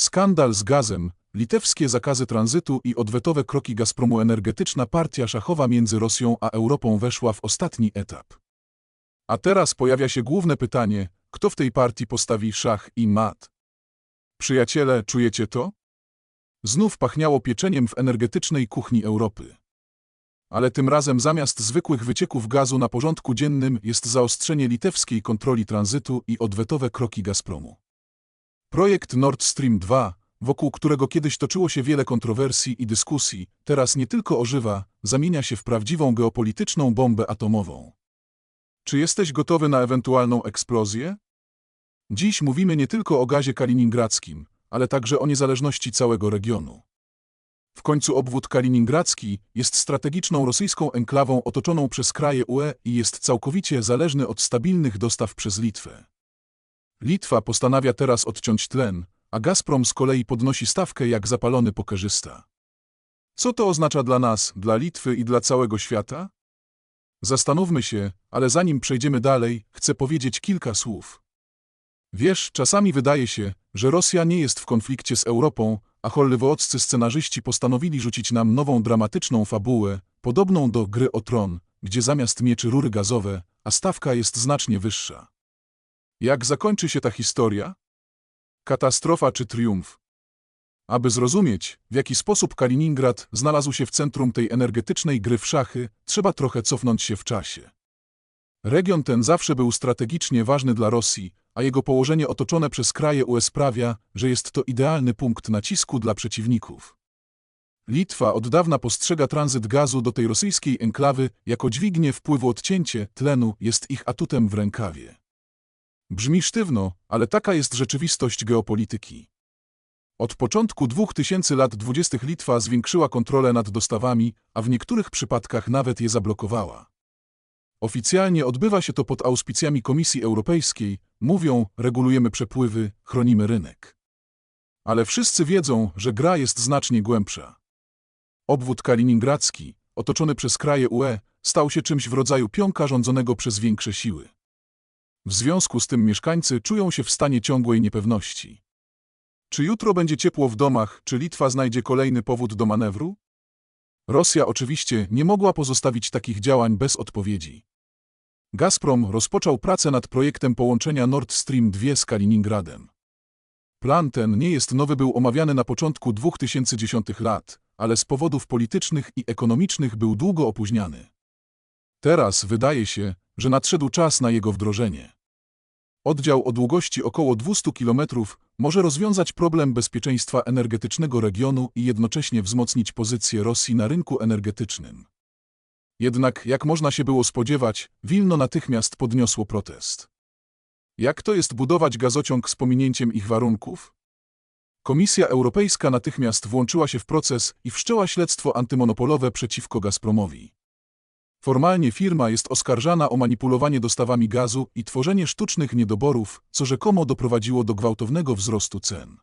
Skandal z gazem, litewskie zakazy tranzytu i odwetowe kroki Gazpromu energetyczna partia szachowa między Rosją a Europą weszła w ostatni etap. A teraz pojawia się główne pytanie, kto w tej partii postawi szach i mat? Przyjaciele, czujecie to? Znów pachniało pieczeniem w energetycznej kuchni Europy. Ale tym razem zamiast zwykłych wycieków gazu na porządku dziennym jest zaostrzenie litewskiej kontroli tranzytu i odwetowe kroki Gazpromu. Projekt Nord Stream 2, wokół którego kiedyś toczyło się wiele kontrowersji i dyskusji, teraz nie tylko ożywa, zamienia się w prawdziwą geopolityczną bombę atomową. Czy jesteś gotowy na ewentualną eksplozję? Dziś mówimy nie tylko o gazie kaliningradzkim, ale także o niezależności całego regionu. W końcu obwód kaliningradzki jest strategiczną rosyjską enklawą otoczoną przez kraje UE i jest całkowicie zależny od stabilnych dostaw przez Litwę. Litwa postanawia teraz odciąć tlen, a Gazprom z kolei podnosi stawkę jak zapalony pokerzysta. Co to oznacza dla nas, dla Litwy i dla całego świata? Zastanówmy się, ale zanim przejdziemy dalej, chcę powiedzieć kilka słów. Wiesz, czasami wydaje się, że Rosja nie jest w konflikcie z Europą, a hollywoodzcy scenarzyści postanowili rzucić nam nową dramatyczną fabułę, podobną do gry o tron, gdzie zamiast mieczy rury gazowe, a stawka jest znacznie wyższa. Jak zakończy się ta historia? Katastrofa czy triumf? Aby zrozumieć, w jaki sposób Kaliningrad znalazł się w centrum tej energetycznej gry w szachy, trzeba trochę cofnąć się w czasie. Region ten zawsze był strategicznie ważny dla Rosji, a jego położenie otoczone przez kraje UE sprawia, że jest to idealny punkt nacisku dla przeciwników. Litwa od dawna postrzega tranzyt gazu do tej rosyjskiej enklawy jako dźwignię wpływu odcięcie tlenu jest ich atutem w rękawie. Brzmi sztywno, ale taka jest rzeczywistość geopolityki. Od początku 2000 lat 20 Litwa zwiększyła kontrolę nad dostawami, a w niektórych przypadkach nawet je zablokowała. Oficjalnie odbywa się to pod auspicjami Komisji Europejskiej, mówią, regulujemy przepływy, chronimy rynek. Ale wszyscy wiedzą, że gra jest znacznie głębsza. Obwód kaliningradzki, otoczony przez kraje UE, stał się czymś w rodzaju pionka rządzonego przez większe siły. W związku z tym mieszkańcy czują się w stanie ciągłej niepewności. Czy jutro będzie ciepło w domach, czy Litwa znajdzie kolejny powód do manewru? Rosja oczywiście nie mogła pozostawić takich działań bez odpowiedzi. Gazprom rozpoczął pracę nad projektem połączenia Nord Stream 2 z Kaliningradem. Plan ten nie jest nowy, był omawiany na początku 2010 lat, ale z powodów politycznych i ekonomicznych był długo opóźniany. Teraz wydaje się, że nadszedł czas na jego wdrożenie. Oddział o długości około 200 km może rozwiązać problem bezpieczeństwa energetycznego regionu i jednocześnie wzmocnić pozycję Rosji na rynku energetycznym. Jednak, jak można się było spodziewać, Wilno natychmiast podniosło protest. Jak to jest budować gazociąg z pominięciem ich warunków? Komisja Europejska natychmiast włączyła się w proces i wszczęła śledztwo antymonopolowe przeciwko Gazpromowi. Formalnie firma jest oskarżana o manipulowanie dostawami gazu i tworzenie sztucznych niedoborów, co rzekomo doprowadziło do gwałtownego wzrostu cen.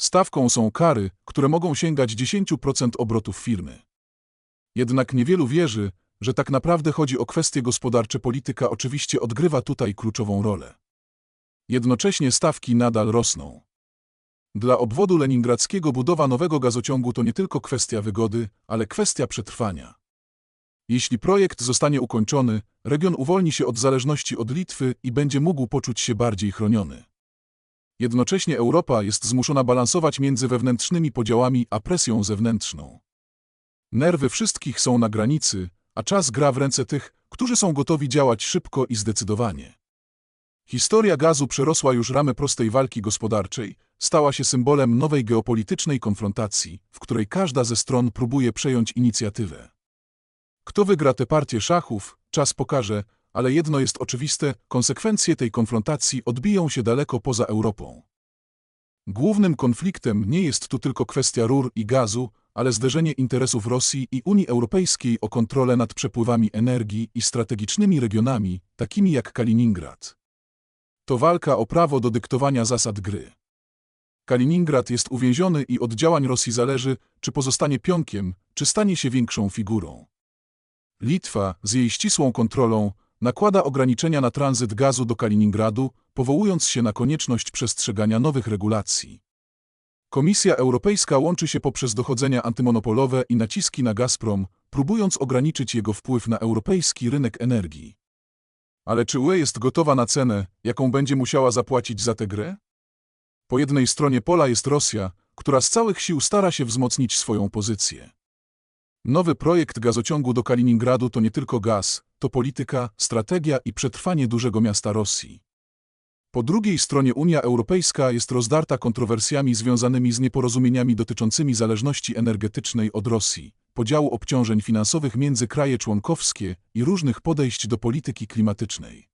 Stawką są kary, które mogą sięgać 10% obrotów firmy. Jednak niewielu wierzy, że tak naprawdę chodzi o kwestie gospodarcze. Polityka oczywiście odgrywa tutaj kluczową rolę. Jednocześnie stawki nadal rosną. Dla obwodu leningradzkiego budowa nowego gazociągu to nie tylko kwestia wygody, ale kwestia przetrwania. Jeśli projekt zostanie ukończony, region uwolni się od zależności od Litwy i będzie mógł poczuć się bardziej chroniony. Jednocześnie Europa jest zmuszona balansować między wewnętrznymi podziałami a presją zewnętrzną. Nerwy wszystkich są na granicy, a czas gra w ręce tych, którzy są gotowi działać szybko i zdecydowanie. Historia gazu przerosła już ramy prostej walki gospodarczej, stała się symbolem nowej geopolitycznej konfrontacji, w której każda ze stron próbuje przejąć inicjatywę. Kto wygra tę partię szachów, czas pokaże, ale jedno jest oczywiste, konsekwencje tej konfrontacji odbiją się daleko poza Europą. Głównym konfliktem nie jest tu tylko kwestia rur i gazu, ale zderzenie interesów Rosji i Unii Europejskiej o kontrolę nad przepływami energii i strategicznymi regionami, takimi jak Kaliningrad. To walka o prawo do dyktowania zasad gry. Kaliningrad jest uwięziony i od działań Rosji zależy, czy pozostanie pionkiem, czy stanie się większą figurą. Litwa, z jej ścisłą kontrolą, nakłada ograniczenia na tranzyt gazu do Kaliningradu, powołując się na konieczność przestrzegania nowych regulacji. Komisja Europejska łączy się poprzez dochodzenia antymonopolowe i naciski na Gazprom, próbując ograniczyć jego wpływ na europejski rynek energii. Ale czy UE jest gotowa na cenę, jaką będzie musiała zapłacić za tę grę? Po jednej stronie pola jest Rosja, która z całych sił stara się wzmocnić swoją pozycję. Nowy projekt gazociągu do Kaliningradu to nie tylko gaz, to polityka, strategia i przetrwanie dużego miasta Rosji. Po drugiej stronie Unia Europejska jest rozdarta kontrowersjami związanymi z nieporozumieniami dotyczącymi zależności energetycznej od Rosji, podziału obciążeń finansowych między kraje członkowskie i różnych podejść do polityki klimatycznej.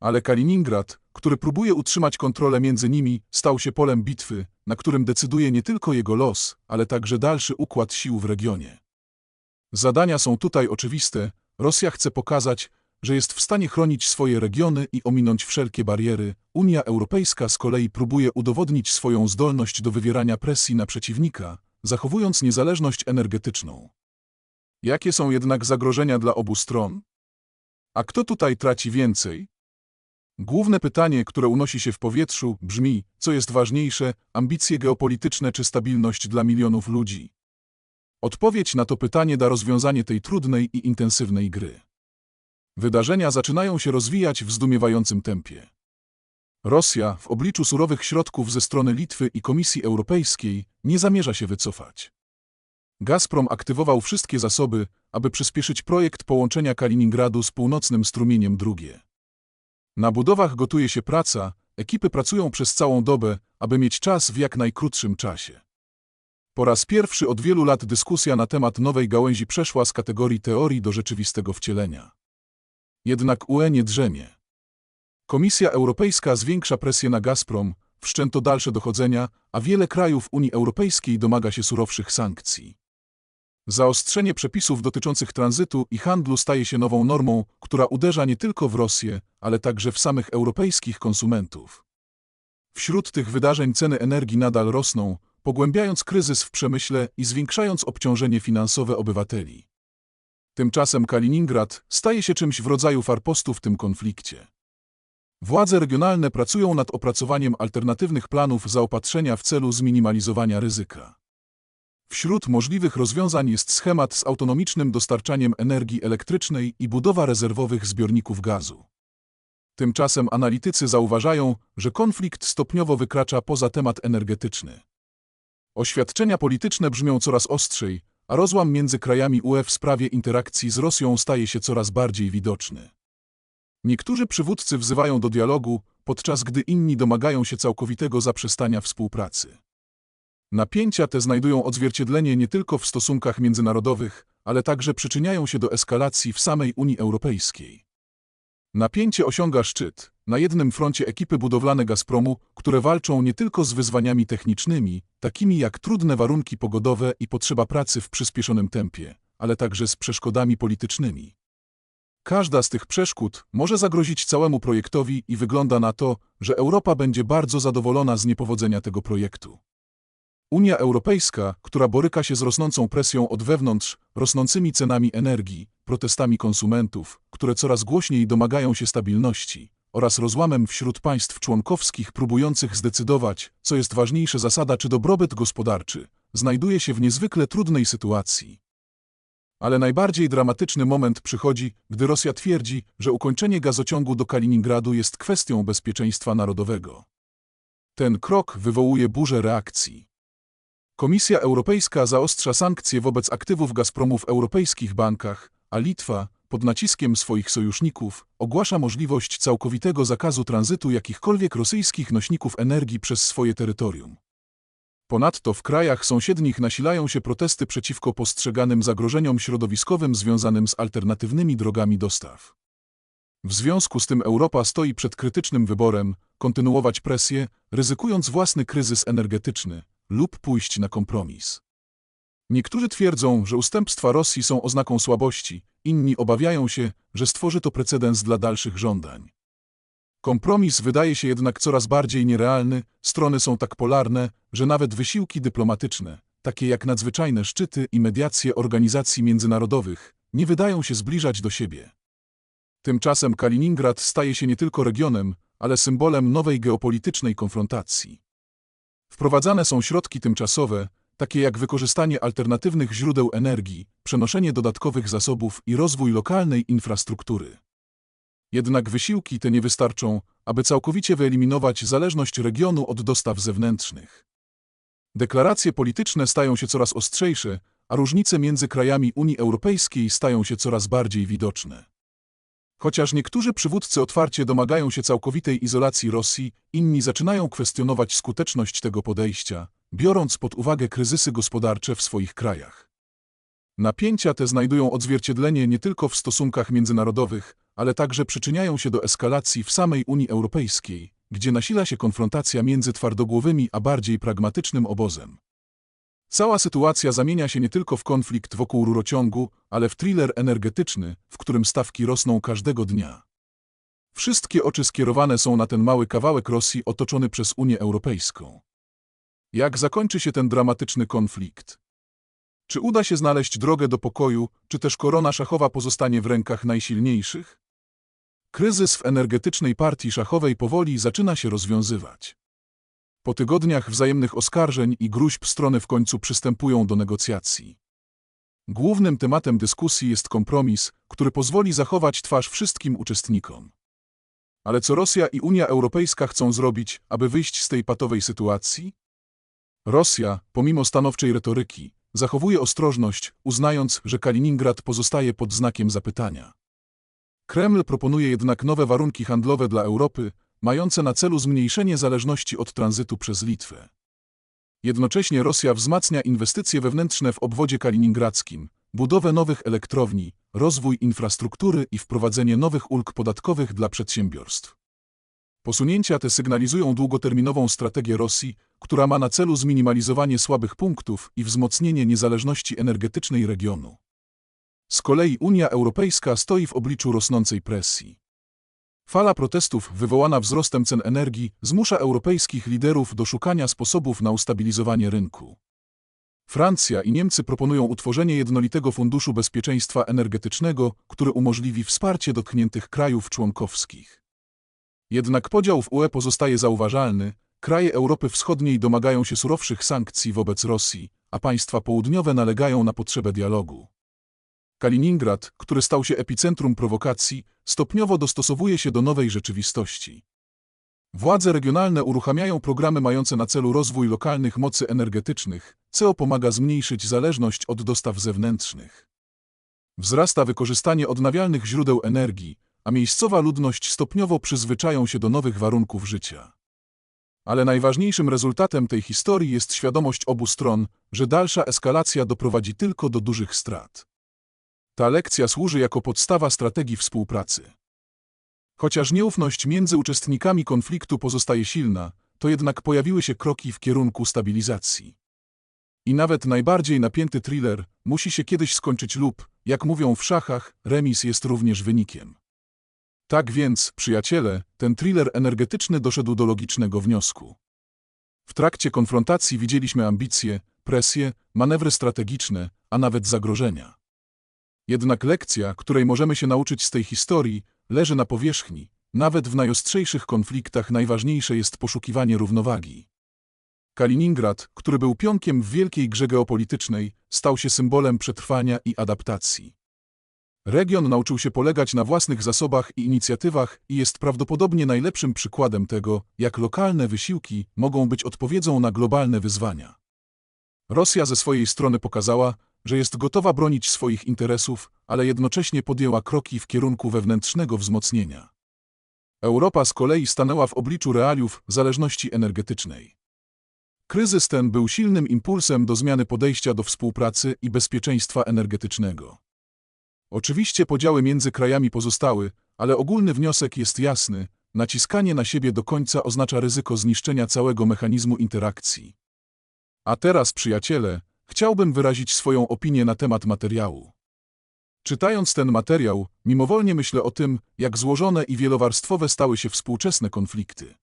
Ale Kaliningrad, który próbuje utrzymać kontrolę między nimi, stał się polem bitwy, na którym decyduje nie tylko jego los, ale także dalszy układ sił w regionie. Zadania są tutaj oczywiste. Rosja chce pokazać, że jest w stanie chronić swoje regiony i ominąć wszelkie bariery. Unia Europejska z kolei próbuje udowodnić swoją zdolność do wywierania presji na przeciwnika, zachowując niezależność energetyczną. Jakie są jednak zagrożenia dla obu stron? A kto tutaj traci więcej? Główne pytanie, które unosi się w powietrzu, brzmi: co jest ważniejsze, ambicje geopolityczne czy stabilność dla milionów ludzi? Odpowiedź na to pytanie da rozwiązanie tej trudnej i intensywnej gry. Wydarzenia zaczynają się rozwijać w zdumiewającym tempie. Rosja, w obliczu surowych środków ze strony Litwy i Komisji Europejskiej, nie zamierza się wycofać. Gazprom aktywował wszystkie zasoby, aby przyspieszyć projekt połączenia Kaliningradu z północnym strumieniem drugie. Na budowach gotuje się praca, ekipy pracują przez całą dobę, aby mieć czas w jak najkrótszym czasie. Po raz pierwszy od wielu lat dyskusja na temat nowej gałęzi przeszła z kategorii teorii do rzeczywistego wcielenia. Jednak UE nie drzemie. Komisja Europejska zwiększa presję na Gazprom, wszczęto dalsze dochodzenia, a wiele krajów Unii Europejskiej domaga się surowszych sankcji. Zaostrzenie przepisów dotyczących tranzytu i handlu staje się nową normą, która uderza nie tylko w Rosję, ale także w samych europejskich konsumentów. Wśród tych wydarzeń ceny energii nadal rosną, pogłębiając kryzys w przemyśle i zwiększając obciążenie finansowe obywateli. Tymczasem Kaliningrad staje się czymś w rodzaju farpostu w tym konflikcie. Władze regionalne pracują nad opracowaniem alternatywnych planów zaopatrzenia w celu zminimalizowania ryzyka. Wśród możliwych rozwiązań jest schemat z autonomicznym dostarczaniem energii elektrycznej i budowa rezerwowych zbiorników gazu. Tymczasem analitycy zauważają, że konflikt stopniowo wykracza poza temat energetyczny. Oświadczenia polityczne brzmią coraz ostrzej, a rozłam między krajami UE w sprawie interakcji z Rosją staje się coraz bardziej widoczny. Niektórzy przywódcy wzywają do dialogu, podczas gdy inni domagają się całkowitego zaprzestania współpracy. Napięcia te znajdują odzwierciedlenie nie tylko w stosunkach międzynarodowych, ale także przyczyniają się do eskalacji w samej Unii Europejskiej. Napięcie osiąga szczyt. Na jednym froncie ekipy budowlane Gazpromu, które walczą nie tylko z wyzwaniami technicznymi, takimi jak trudne warunki pogodowe i potrzeba pracy w przyspieszonym tempie, ale także z przeszkodami politycznymi. Każda z tych przeszkód może zagrozić całemu projektowi i wygląda na to, że Europa będzie bardzo zadowolona z niepowodzenia tego projektu. Unia Europejska, która boryka się z rosnącą presją od wewnątrz, rosnącymi cenami energii, protestami konsumentów, które coraz głośniej domagają się stabilności, oraz rozłamem wśród państw członkowskich próbujących zdecydować, co jest ważniejsze zasada czy dobrobyt gospodarczy, znajduje się w niezwykle trudnej sytuacji. Ale najbardziej dramatyczny moment przychodzi, gdy Rosja twierdzi, że ukończenie gazociągu do Kaliningradu jest kwestią bezpieczeństwa narodowego. Ten krok wywołuje burzę reakcji. Komisja Europejska zaostrza sankcje wobec aktywów Gazpromu w europejskich bankach, a Litwa, pod naciskiem swoich sojuszników, ogłasza możliwość całkowitego zakazu tranzytu jakichkolwiek rosyjskich nośników energii przez swoje terytorium. Ponadto w krajach sąsiednich nasilają się protesty przeciwko postrzeganym zagrożeniom środowiskowym związanym z alternatywnymi drogami dostaw. W związku z tym Europa stoi przed krytycznym wyborem kontynuować presję, ryzykując własny kryzys energetyczny, lub pójść na kompromis. Niektórzy twierdzą, że ustępstwa Rosji są oznaką słabości, inni obawiają się, że stworzy to precedens dla dalszych żądań. Kompromis wydaje się jednak coraz bardziej nierealny, strony są tak polarne, że nawet wysiłki dyplomatyczne, takie jak nadzwyczajne szczyty i mediacje organizacji międzynarodowych, nie wydają się zbliżać do siebie. Tymczasem Kaliningrad staje się nie tylko regionem, ale symbolem nowej geopolitycznej konfrontacji. Wprowadzane są środki tymczasowe, takie jak wykorzystanie alternatywnych źródeł energii, przenoszenie dodatkowych zasobów i rozwój lokalnej infrastruktury. Jednak wysiłki te nie wystarczą, aby całkowicie wyeliminować zależność regionu od dostaw zewnętrznych. Deklaracje polityczne stają się coraz ostrzejsze, a różnice między krajami Unii Europejskiej stają się coraz bardziej widoczne. Chociaż niektórzy przywódcy otwarcie domagają się całkowitej izolacji Rosji, inni zaczynają kwestionować skuteczność tego podejścia, biorąc pod uwagę kryzysy gospodarcze w swoich krajach. Napięcia te znajdują odzwierciedlenie nie tylko w stosunkach międzynarodowych, ale także przyczyniają się do eskalacji w samej Unii Europejskiej, gdzie nasila się konfrontacja między twardogłowymi a bardziej pragmatycznym obozem. Cała sytuacja zamienia się nie tylko w konflikt wokół rurociągu, ale w thriller energetyczny, w którym stawki rosną każdego dnia. Wszystkie oczy skierowane są na ten mały kawałek Rosji otoczony przez Unię Europejską. Jak zakończy się ten dramatyczny konflikt? Czy uda się znaleźć drogę do pokoju, czy też korona szachowa pozostanie w rękach najsilniejszych? Kryzys w energetycznej partii szachowej powoli zaczyna się rozwiązywać. Po tygodniach wzajemnych oskarżeń i gruźb strony w końcu przystępują do negocjacji. Głównym tematem dyskusji jest kompromis, który pozwoli zachować twarz wszystkim uczestnikom. Ale co Rosja i Unia Europejska chcą zrobić, aby wyjść z tej patowej sytuacji? Rosja, pomimo stanowczej retoryki, zachowuje ostrożność, uznając, że Kaliningrad pozostaje pod znakiem zapytania. Kreml proponuje jednak nowe warunki handlowe dla Europy, mające na celu zmniejszenie zależności od tranzytu przez Litwę. Jednocześnie Rosja wzmacnia inwestycje wewnętrzne w obwodzie kaliningradzkim, budowę nowych elektrowni, rozwój infrastruktury i wprowadzenie nowych ulg podatkowych dla przedsiębiorstw. Posunięcia te sygnalizują długoterminową strategię Rosji, która ma na celu zminimalizowanie słabych punktów i wzmocnienie niezależności energetycznej regionu. Z kolei Unia Europejska stoi w obliczu rosnącej presji. Fala protestów wywołana wzrostem cen energii zmusza europejskich liderów do szukania sposobów na ustabilizowanie rynku. Francja i Niemcy proponują utworzenie jednolitego funduszu bezpieczeństwa energetycznego, który umożliwi wsparcie dotkniętych krajów członkowskich. Jednak podział w UE pozostaje zauważalny, kraje Europy Wschodniej domagają się surowszych sankcji wobec Rosji, a państwa południowe nalegają na potrzebę dialogu. Kaliningrad, który stał się epicentrum prowokacji, stopniowo dostosowuje się do nowej rzeczywistości. Władze regionalne uruchamiają programy mające na celu rozwój lokalnych mocy energetycznych, co pomaga zmniejszyć zależność od dostaw zewnętrznych. Wzrasta wykorzystanie odnawialnych źródeł energii, a miejscowa ludność stopniowo przyzwyczają się do nowych warunków życia. Ale najważniejszym rezultatem tej historii jest świadomość obu stron, że dalsza eskalacja doprowadzi tylko do dużych strat. Ta lekcja służy jako podstawa strategii współpracy. Chociaż nieufność między uczestnikami konfliktu pozostaje silna, to jednak pojawiły się kroki w kierunku stabilizacji. I nawet najbardziej napięty thriller musi się kiedyś skończyć lub, jak mówią w szachach, remis jest również wynikiem. Tak więc, przyjaciele, ten thriller energetyczny doszedł do logicznego wniosku. W trakcie konfrontacji widzieliśmy ambicje, presje, manewry strategiczne, a nawet zagrożenia. Jednak lekcja, której możemy się nauczyć z tej historii, leży na powierzchni. Nawet w najostrzejszych konfliktach najważniejsze jest poszukiwanie równowagi. Kaliningrad, który był pionkiem w wielkiej grze geopolitycznej, stał się symbolem przetrwania i adaptacji. Region nauczył się polegać na własnych zasobach i inicjatywach i jest prawdopodobnie najlepszym przykładem tego, jak lokalne wysiłki mogą być odpowiedzią na globalne wyzwania. Rosja ze swojej strony pokazała, że jest gotowa bronić swoich interesów, ale jednocześnie podjęła kroki w kierunku wewnętrznego wzmocnienia. Europa z kolei stanęła w obliczu realiów zależności energetycznej. Kryzys ten był silnym impulsem do zmiany podejścia do współpracy i bezpieczeństwa energetycznego. Oczywiście podziały między krajami pozostały, ale ogólny wniosek jest jasny, naciskanie na siebie do końca oznacza ryzyko zniszczenia całego mechanizmu interakcji. A teraz, przyjaciele, chciałbym wyrazić swoją opinię na temat materiału. Czytając ten materiał, mimowolnie myślę o tym, jak złożone i wielowarstwowe stały się współczesne konflikty.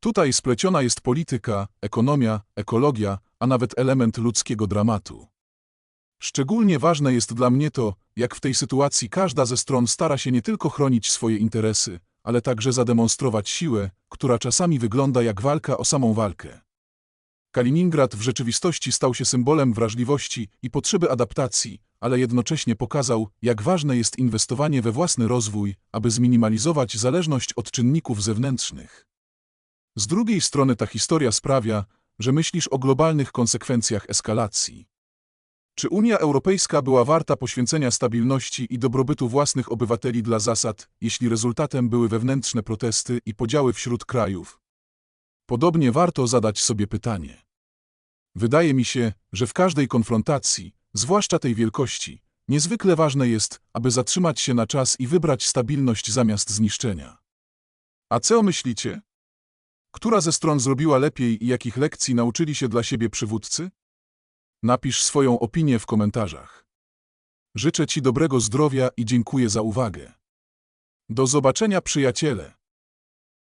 Tutaj spleciona jest polityka, ekonomia, ekologia, a nawet element ludzkiego dramatu. Szczególnie ważne jest dla mnie to, jak w tej sytuacji każda ze stron stara się nie tylko chronić swoje interesy, ale także zademonstrować siłę, która czasami wygląda jak walka o samą walkę. Kaliningrad w rzeczywistości stał się symbolem wrażliwości i potrzeby adaptacji, ale jednocześnie pokazał, jak ważne jest inwestowanie we własny rozwój, aby zminimalizować zależność od czynników zewnętrznych. Z drugiej strony ta historia sprawia, że myślisz o globalnych konsekwencjach eskalacji. Czy Unia Europejska była warta poświęcenia stabilności i dobrobytu własnych obywateli dla zasad, jeśli rezultatem były wewnętrzne protesty i podziały wśród krajów? Podobnie warto zadać sobie pytanie. Wydaje mi się, że w każdej konfrontacji, zwłaszcza tej wielkości, niezwykle ważne jest, aby zatrzymać się na czas i wybrać stabilność zamiast zniszczenia. A co myślicie? Która ze stron zrobiła lepiej i jakich lekcji nauczyli się dla siebie przywódcy? Napisz swoją opinię w komentarzach. Życzę Ci dobrego zdrowia i dziękuję za uwagę. Do zobaczenia, przyjaciele.